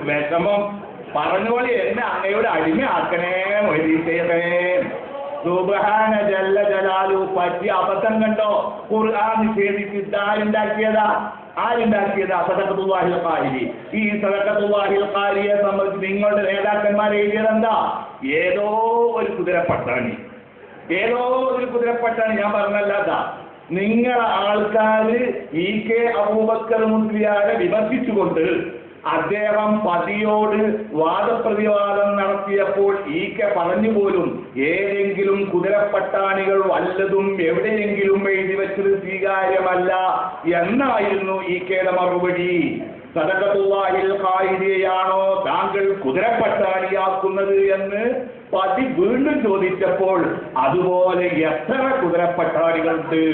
വിഷമം. പറഞ്ഞോളി എന്നെ അങ്ങയുടെ അടിമയാക്കണേ മൊയ്തീസേ പറ്റിയ അബദ്ധം കണ്ടോ? ഖുർആൻ നിഷേധിച്ചിട്ട് ആരുണ്ടാക്കിയതാ? ആരുണ്ടാക്കിയതാ? സദക്കത്തുല്ലാഹിൽ ഖാരിരി ഈ സദക്കത്തുല്ലാഹിൽ ഖാരിയെ സംബന്ധിച്ച് നിങ്ങളുടെ നേതാക്കന്മാർ എഴുതിയത് എന്താ ഏതോ ഒരു കുതിരപ്പട്ടാണി. ഏതോ ഒരു കുതിരപ്പട്ടാണി. ഞാൻ പറഞ്ഞല്ലാതാ നിങ്ങളെ ആൾക്കാര് ഇ കെ അബൂബക്കർ മുസ്ലിയാരെ വിമർശിച്ചുകൊണ്ട് അദ്ദേഹം പതിയോട് വാദപ്രതിവാദം നടത്തിയപ്പോൾ ഈ കെ പറഞ്ഞു പോലും ഏതെങ്കിലും കുതിരപ്പട്ടാണികൾ വല്ലതും എവിടെയെങ്കിലും എഴുതി വെച്ചത് സ്വീകാര്യമല്ല എന്നായിരുന്നു ഈ കെയുടെ മറുപടി. സദകത്തുവാഹിൽ കായികയാണോ താങ്കൾ കുതിരപ്പട്ടാണിയാക്കുന്നത് എന്ന് പതി വീണ്ടും ചോദിച്ചപ്പോൾ അതുപോലെ എത്ര കുതിരപ്പട്ടാണികളുണ്ട്?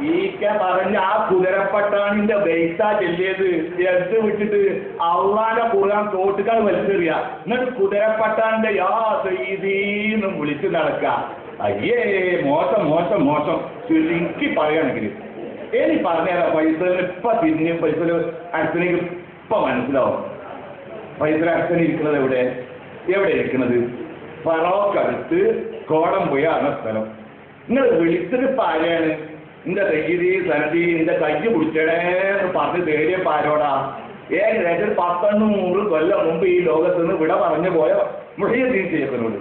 ഈക്ക പറഞ്ഞ ആ കുതിരപ്പട്ടാണിന്റെ ബെയ്സ ചെല്ലിയത്. എടുത്ത് വിട്ടിട്ട്? അള്ളാന്റെ കുറാൻ തോട്ടുകൾ വലിച്ചെറിയ. എന്നിട്ട് കുതിരപ്പട്ടാണിന്റെ യാ സീതീന്നും വിളിച്ചു നടക്ക. അയ്യേ മോശം മോശം മോശം. ചുരുക്കി പറയുകയാണെങ്കിൽ ഇനി പറഞ്ഞുതരാം പൈസ ഇപ്പൊ തിരിഞ്ഞ് പൈസ അടുത്തേക്ക് ഇപ്പൊ മനസ്സിലാവും. പൈസ അച്ഛൻ ഇരിക്കുന്നത് എവിടെ? എവിടെ ഇരിക്കുന്നത്? ഫറോക്കടുത്ത് ആണ് സ്ഥലം. നിങ്ങൾ വിളിച്ചത് ഇപ്പൊ ആരെയാണ്? എന്റെ തെയ്യതി സനതി എന്റെ കയ്യ് പിടിച്ചടേ എന്ന് പറഞ്ഞ് ധൈര്യം ആരോടാ ഏകദേശം പത്തൊന്ന് നൂറ് കൊല്ലം മുമ്പ് ഈ ലോകത്ത് നിന്ന് വിട പറഞ്ഞു പോയ മുഹയ്യദ്ദീൻ ചെയ്യപ്പനോട്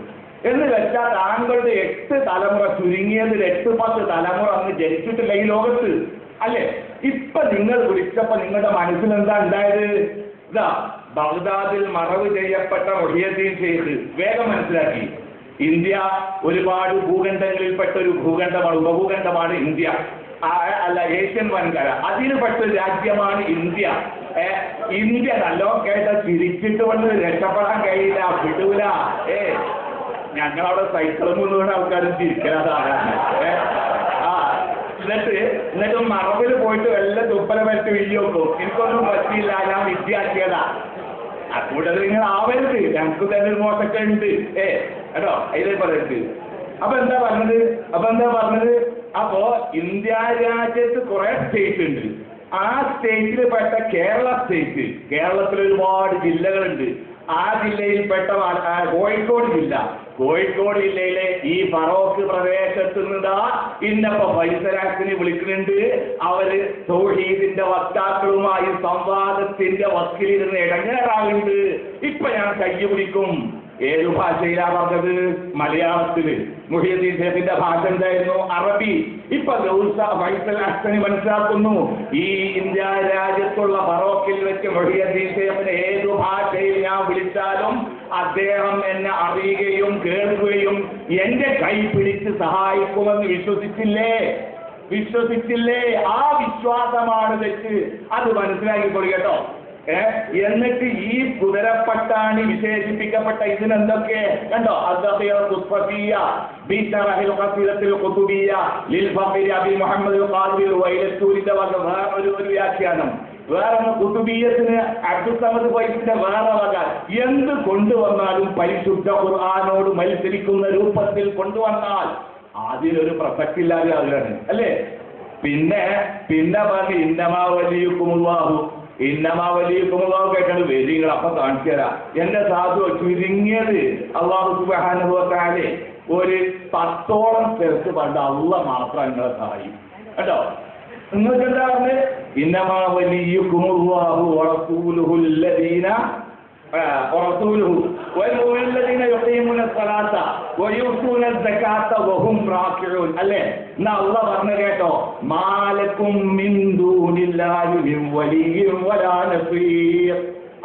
എന്ന് വെച്ചാൽ താങ്കളുടെ എട്ട് തലമുറ ചുരുങ്ങിയതിൽ എട്ട് പത്ത് തലമുറ അന്ന് ജനിച്ചിട്ടില്ല ഈ ലോകത്ത്. അല്ലേ? ഇപ്പൊ നിങ്ങൾ വിളിച്ചപ്പോ നിങ്ങളുടെ മനസ്സിൽ എന്താ ഉണ്ടായത്? ഇതാ ബഗ്ദാദിൽ മറവ് ചെയ്യപ്പെട്ട മൊഹിയദ്ദീൻ ഷെയ്ഖ് വേഗം മനസ്സിലാക്കി. ഇന്ത്യ ഒരുപാട് ഭൂഖണ്ഡങ്ങളിൽപ്പെട്ട ഒരു ഭൂഖണ്ഡമാണ് ഉപഭൂഖണ്ഡമാണ് ഇന്ത്യ. അല്ല ഏഷ്യൻ വൻകര. അതിൽപ്പെട്ട രാജ്യമാണ് ഇന്ത്യ. ഇന്ത്യ നല്ലോ കേട്ട ചിരിച്ചിട്ട് കൊണ്ട് രക്ഷപ്പെടാൻ കഴിയില്ല വിടൂല. ഏ ഞങ്ങളവിടെ സൈക്കിളും കൊണ്ടുകൊണ്ട് ആൾക്കാരും തിരിക്കലാണ് ആ എന്നിട്ട് എന്നിട്ട് മറവിൽ പോയിട്ട് വല്ല തുപ്പല പറ്റി വെക്കും എനിക്കൊന്നും പറ്റിയില്ല ഞാൻ വിദ്യാർത്ഥിയതാ കൂടുതൽ നിങ്ങൾ ആവരുത്. ഞങ്ങൾക്ക് തന്നെ ഒരു മോശമൊക്കെ ഉണ്ട്. ഏ കേട്ടോ? അതിലേ പറയരുത്. അപ്പൊ എന്താ പറഞ്ഞത്? അപ്പൊ എന്താ പറഞ്ഞത്? അപ്പോ ഇന്ത്യ രാജ്യത്ത് കുറെ സ്റ്റേറ്റ് ഉണ്ട്. ആ സ്റ്റേറ്റിൽ പെട്ട കേരള സ്റ്റേറ്റ് കേരളത്തിൽ ഒരുപാട് ജില്ലകളുണ്ട്. ആ ജില്ലയിൽപ്പെട്ട കോഴിക്കോട് ജില്ല. കോഴിക്കോട് ജില്ലയിലെ ഈ ഫറോക്ക് പ്രദേശത്ത് നിന്നാ ഇന്നപ്പോ പരിസരാക്കിന് വിളിക്കുന്നുണ്ട്. അവർ തൗഹീദിന്റെ വക്താക്കളുമായി സംവാദത്തിന്റെ വക്കിലിരുന്ന് ഇടങ്ങേറാകുന്നുണ്ട്. ഇപ്പൊ ഞാൻ കയ്യു പിടിക്കും. ഏത് ഭാഷയിലാ പറഞ്ഞത്? മലയാളത്തിൽ. മുഹിയുദ്ദീൻ ഷേഖിന്റെ ഭാഷ എന്തായിരുന്നു? അറബി. ഇപ്പൊ ഫൈസൽ അസ്തനി മനസ്സിലാക്കുന്നു. ഈ ഇന്ത്യ രാജ്യത്തുള്ള ഫറോക്കിൽ വെച്ച് മുഹിയുദ്ദീൻ ഏതു ഭാഷയിൽ ഞാൻ വിളിച്ചാലും അദ്ദേഹം എന്നെ അറിയുകയും കേൾക്കുകയും എന്റെ കൈ പിടിച്ച് സഹായിക്കുമെന്ന് വിശ്വസിച്ചില്ലേ? വിശ്വസിച്ചില്ലേ? ആ വിശ്വാസമാണ് വെച്ച് അത് മനസ്സിലാക്കിക്കൊള്ളു കേട്ടോ. എന്നിട്ട് ഈ കുതിരപ്പട്ടാണി വിശേഷിപ്പിക്കപ്പെട്ട ഇതിനെന്തൊക്കെ? കണ്ടോ? മുഹമ്മദ് ഒരു വ്യാഖ്യാനം. വേറെ കുതുബീയത്തിന് അബ്ദുസമദ് സമദ് വൈഫിന്റെ വേറെ വക. എന്ത് കൊണ്ടുവന്നാലും പരിശുദ്ധ ഖുർആാനോട് മത്സരിക്കുന്ന രൂപത്തിൽ കൊണ്ടുവന്നാൽ അതിനൊരു പ്രസക്തി ഇല്ലാതെ ആകുകയാണ് അല്ലേ? പിന്നെ പിന്നെ പറഞ്ഞ് ഇന്നമാ വലിയുക്കുമുള്ളാഹു ഇന്നമാ വലിയുക്കുമുള്ളാഹു കേട്ടത് വേദികൾ അപ്പൊ കാണിച്ചു തരാം എന്റെ സാധു ചുരുങ്ങിയത് അള്ളാഹു ഒരു പത്തോളം സ്ഥലത്ത് പണ്ട് അള്ള മാത്രം നിങ്ങളെ സഹായിക്കും. കേട്ടോ? നിങ്ങൾക്ക് എന്താ പറഞ്ഞത് ഇന്നമാ വലിയുക്കുമുള്ളാഹു വറസൂലുഹുല്ലദീന ورسوله والمؤمنون الذين يقيمون الصلاة ويؤتون الزكاة وهم راكعون അല്ലേ എന്നാ അള്ള പറഞ്ഞു കേട്ടോ മാലക്കും മിൻ ദൂനില്ലാഹി മിൻ വലിയ്യും വലാ നസീർ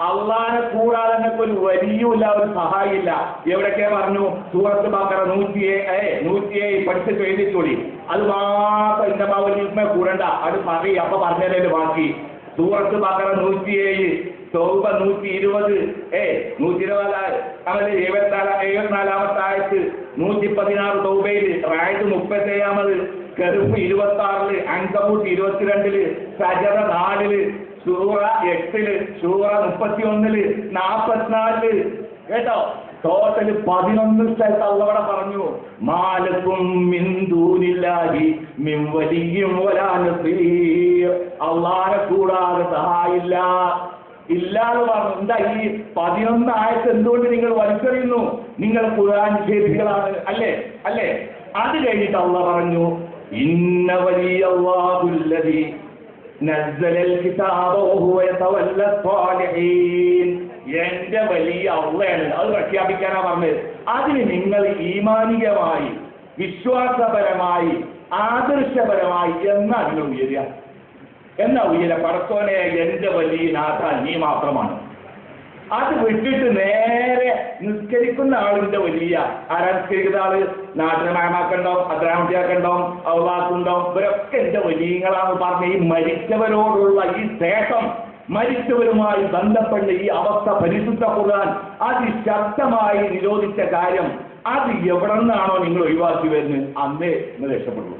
അള്ളാനെ കൂടാതെ നിങ്ങൾക്ക് ഒരു വലിയൂല്ല ഒരു സഹായില്ല എവിടൊക്കെ പറഞ്ഞു? സൂറത്ത് ബാക്കറ നൂറ്റിയേ നൂറ്റിയേ പഠിച്ചിട്ട് എഴുതിച്ചോളി അത് മാത്രം എന്റെ വലിയ കൂടണ്ട. അത് പറയും അപ്പൊ പറഞ്ഞതല്ലേ ബാക്കി. സൂറത്ത് ബാക്കറ നൂറ്റിയേഴ് ചൊവ്വ നൂറ്റി ഇരുപത് ഏ നൂറ്റി ഇരുപത് അവർ എഴുപത്തിനാല് എഴുപത്തിനാലാമത്തെ ആയത്ത് നൂറ്റി പതിനാറ് തൗബയിൽ റായത് മുപ്പത്തേഴാമത്. കറുപ്പ് ഇരുപത്തി ആറിൽ അങ്കബൂട്ട് ഇരുപത്തിരണ്ടിൽ സജത നാലിൽ സൂറ എട്ടിൽ സൂറ മുപ്പത്തി ഒന്നിൽ നാപ്പത്തിനാലിൽ. കേട്ടോ? ടോട്ടൽ പതിനൊന്ന് സ്ഥലത്ത് അള്ളവടെ പറഞ്ഞു മാലക്കും മിന്തൂനില്ലാഹി മിൻ വലിയും അള്ളാനെ കൂടാതെ സഹായില്ല ഇല്ലാന്ന് പറഞ്ഞു. എന്താ ഈ പതിനൊന്ന് ആയത്ത് എന്തുകൊണ്ട് നിങ്ങൾ വലിച്ചെറിയുന്നു? നിങ്ങൾ ഖുർആൻ നിഷേധികളാണ് അല്ലേ? അല്ലേ? അത് കഴിഞ്ഞിട്ട് അള്ള പറഞ്ഞു ഇന്ന വലിയല്ലാഹുല്ലദീ نزل الكتاب وهو يتولى الصالحين എന്റെ വലിയ അള്ളയാണ് അത് പ്രഖ്യാപിക്കാനാ പറഞ്ഞത് അതിന് നിങ്ങൾ ഈമാനികമായി വിശ്വാസപരമായി ആദർശപരമായി എന്നാ അതിനെ ഉയരുക എന്നാ ഉയര പടത്തോനെ എന്റെ വലിയ നാഥ നീ മാത്രമാണ് അത് വിട്ടിട്ട് നേരെ നിസ്കരിക്കുന്ന ആളിന്റെ വലിയ. ആരാ നിസ്കരിക്കുന്ന ആൾ? നാട്ടിലെ മാമാക്കുണ്ടാവും അദ്രാമത്തിയാക്കുണ്ടാവും ഔവാക്കുണ്ടാവും ഇവരൊക്കെ എന്റെ വലിയങ്ങളാന്ന് പറഞ്ഞ ഈ മരിച്ചവരോടുള്ള ഈ സ്നേഹം മരിച്ചവരുമായി ബന്ധപ്പെട്ട ഈ അവസ്ഥ പരിശുദ്ധ ഖുർആൻ അതിശക്തമായി നിരോധിച്ച കാര്യം അത് എവിടെ നിന്നാണോ നിങ്ങൾ ഒഴിവാക്കി വരുന്നത്? അന്നേ നിങ്ങൾ രക്ഷപ്പെടുള്ളൂ.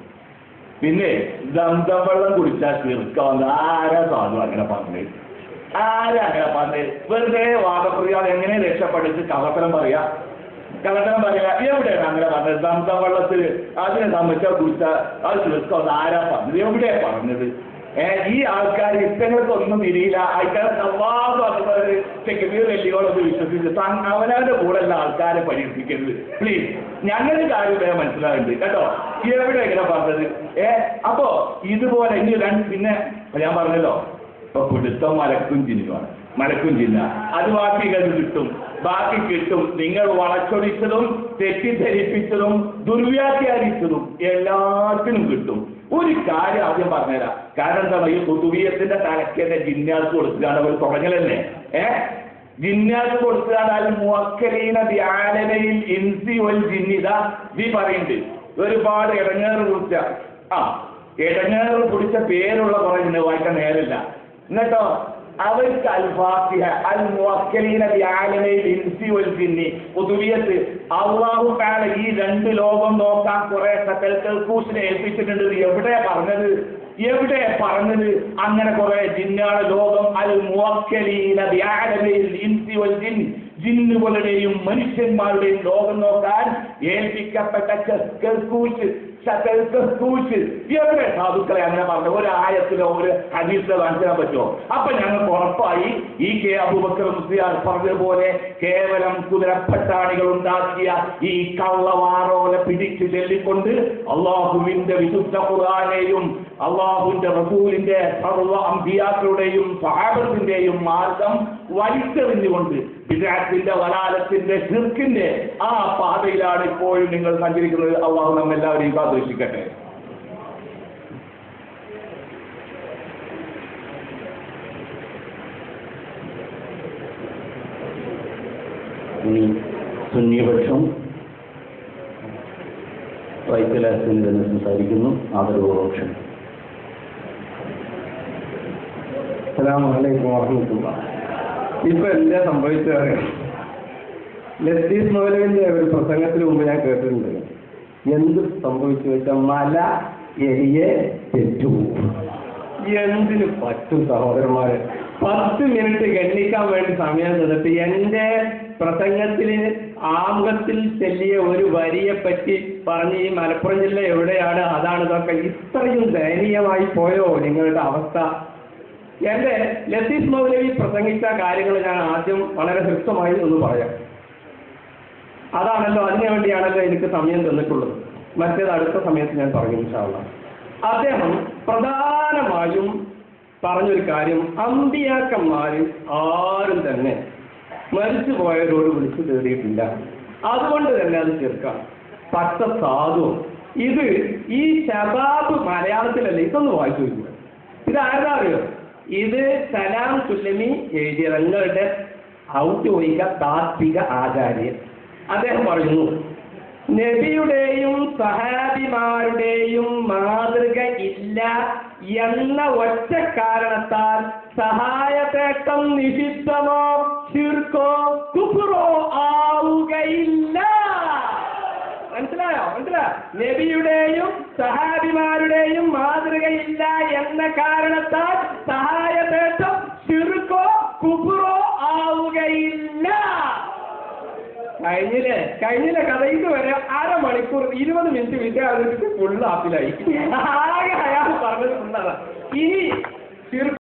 പിന്നെ ദന്തവെള്ളം കുടിച്ചാൽ തീർക്കാവുന്ന ആരാ സാധു അങ്ങനെ പറഞ്ഞത്? ആരാ അങ്ങനെ പറഞ്ഞത് വെറുതെ വാദപ്രിയാൾ എങ്ങനെ രക്ഷപ്പെടുത്ത് കള്ളത്തരം പറയാ? കള്ളത്തരം പറയാ എവിടെയാണ് അങ്ങനെ പറഞ്ഞത്? സംസം വെള്ളത്തിൽ അതിനെ സംബന്ധിച്ച കുറിച്ച അത് തീർക്കാവുന്ന ആരാ പറഞ്ഞത്? എവിടെയാ പറഞ്ഞത്? ഈ ആൾക്കാർ ഇഷ്ടങ്ങൾക്കൊന്നും തിരിയില്ല ആൾക്കാർ സെക്രട്ടറി വെല്ലിയോളൊക്കെ വിശ്വസിച്ച് അവനവന്റെ അവനവന്റെ കൂടെയുള്ള ആൾക്കാരെ പരീക്ഷിക്കരുത് പ്ലീസ് ഞങ്ങളുടെ കാര്യം വേറെ മനസ്സിലാകുന്നുണ്ട് കേട്ടോ? എവിടെ ഇങ്ങനെ പറഞ്ഞത്? ഏ അപ്പോ ഇതുപോലെ ഇനി രണ്ട് പിന്നെ ഞാൻ പറഞ്ഞല്ലോ. ഇപ്പൊ പിടുത്തം മലക്കും ജിന്നുമാണ് മലക്കും ചിഹ്ന അത് ബാക്കികൾ കിട്ടും. ബാക്കി കിട്ടും. നിങ്ങൾ വളച്ചൊടിച്ചതും തെറ്റിദ്ധരിപ്പിച്ചതും ദുർവ്യാഖ്യാനിച്ചതും എല്ലാത്തിനും കിട്ടും. ഒരു കാര്യം ആദ്യം പറഞ്ഞുതരാം. കാരണം എന്താ ഈ പൊതുവീയത്തിന്റെ തലക്കേന്റെ ജിന്നാസ് കൊടുക്കുകയാണ് അവർ തുടങ്ങലല്ലേ? ഏ? ജിന്നാസ് കൊടുക്കുകയാണ് ജിന്നിത നീ പറയുന്നുണ്ട്. ഒരുപാട് ഇടങ്ങേറ് കുറിച്ച ആ ഇടങ്ങേറ് കുടിച്ച പേരുള്ള കുറേ വായിക്കാൻ നേരില്ല എന്നിട്ടോ അവർക്ക് അൽ ഫാത്തിഹ അൽ മുവക്കലീന ധ്യാനനയിൽ ഇൻസി വൽ ജിന്നി. ഉദുവിയത്ത് അല്ലാഹു തആല ഈ രണ്ട് ലോകം നോക്കാൻ കുറെ സകൽക്കൂസിനെ ഏൽപ്പിച്ചിട്ടുണ്ട്. എവിടെ പറഞ്ഞത്? എവിടെ പറഞ്ഞത്? അങ്ങനെ കുറെ ജിന്നാളെ ലോകം അൽ മുവക്കലീന ധ്യാനനയിൽ ഇൻസി വൽ ജിന്നി ജിന്നുകളുടെയും മനുഷ്യന്മാരുടെയും ലോകം നോക്കാൻ ഏൽപ്പിക്കപ്പെട്ട കൽക്കൂസ് എത്ര സാധുക്കളെ അങ്ങനെ പറഞ്ഞു? ഒരു ആയത്തിലോ ഒരു ഹദീസിലോ കാണിച്ചാൻ പറ്റുമോ? അപ്പൊ ഞങ്ങൾക്ക് ഉറപ്പായി ഈ കെ അബൂബക്കർ മുസ്ലിയാർ പറഞ്ഞതുപോലെ കേവലം കുതിരപ്പട്ടാണികൾ ഉണ്ടാക്കിയ ഈ കള്ളവാറോലെ പിടിച്ചു ചെല്ലിക്കൊണ്ട് അള്ളാഹുവിന്റെ വിശുദ്ധ ഖുർആാനെയും അള്ളാഹുവിന്റെ റസൂലിന്റെ സർവ അമ്പിയാക്കളുടെയും സഹാബത്തിന്റെയും മാർഗം വലിച്ചെറിഞ്ഞുകൊണ്ട് വിജയത്തിന്റെ വലാലത്തിന്റെ ഷിർക്കിന്റെ ആ പാതയിലാണ് ഇപ്പോഴും നിങ്ങൾ സഞ്ചരിക്കുന്നത്. അള്ളാഹു നമ്മെല്ലാവരെയും കാത്തുരക്ഷിക്കട്ടെ. ഇനി സുന്നിപക്ഷം വൈക്കലാസിൽ നിന്ന് സംസാരിക്കുന്നു ആദരവപക്ഷം അസ്സലാമലൈക്കും വറഹമത്തുള്ള. ഇപ്പൊ എന്താ സംഭവിച്ചറിയാം ലത്തീഫ് മൗലവിന്റെ ഒരു പ്രസംഗത്തിന് മുമ്പ് ഞാൻ കേട്ടിട്ടുണ്ട്. എന്ത് സംഭവിച്ചു വെച്ചാൽ മല എലിയെ തെറ്റു എന്തിന് പറ്റും സഹോദരന്മാരെ? പത്ത് മിനിറ്റ് ഗണ്ണിക്കാൻ വേണ്ടി സമയം തന്നിട്ട് എന്റെ പ്രസംഗത്തിന് ആമുഖത്തിൽ ചെല്ലിയ ഒരു വരിയെ പറ്റി പറഞ്ഞ് ഈ മലപ്പുറം ജില്ല എവിടെയാണ് അതാണ് ഇതൊക്കെ ഇത്രയും ദയനീയമായി പോയോ? നിങ്ങളുടെ അവസ്ഥ എന്റെ ലത്തീഫ് മൗലവി പ്രസംഗിച്ച കാര്യങ്ങൾ ഞാൻ ആദ്യം വളരെ ഹ്രസ്വമായി ഒന്ന് പറയാം. അതാണല്ലോ അതിനു വേണ്ടിയാണല്ലോ എനിക്ക് സമയം തന്നിട്ടുള്ളത്. മറ്റേത് അടുത്ത സമയത്ത് ഞാൻ പറയും ഇൻഷാള്ള അദ്ദേഹം പ്രധാനമായും പറഞ്ഞൊരു കാര്യം അമ്പിയാക്കന്മാരിൽ ആരും തന്നെ മരിച്ചു പോയവരോട് വിളിച്ചു തേടിയിട്ടില്ല. അതുകൊണ്ട് തന്നെ അത് ചേർക്കാം പച്ച സാധു ഇത് ഈ ശബാബ് മലയാളത്തിലല്ല ഇതൊന്ന് വായിച്ചു നോക്കുക ഇത് ആരുടെ അറിയോ? ഇത് സലാം സുല്ലമി എഴുതിയ തങ്ങളുടെ ഔദ്യോഗിക താത്വിക ആചാര്യൻ അദ്ദേഹം പറയുന്നു നബിയുടെയും സഹാബിമാരുടെയും മാതൃക ഇല്ല എന്ന ഒറ്റ കാരണത്താൽ സഹായത്തേട്ടം നിഷിദ്ധമോ ചിർക്കോ കുഫുറോ ആവുകയില്ല. മനസ്സിലായോ? മനസ്സിലായോ? നബിയുടെയും സഹാബിമാരുടെയും മാതൃകയില്ല എന്ന കാരണത്താൽ കഴിഞ്ഞില്ലേ? കഴിഞ്ഞില്ല കഥ? ഇതുവരെ അരമണിക്കൂർ ഇരുപത് മിനിറ്റ് വിദ്യാർത്ഥിക്ക് ഫുള്ള് ആപ്പിലായി. ആകെ അയാൾ പറഞ്ഞത് ഫുള്ളതാണ് ഇനി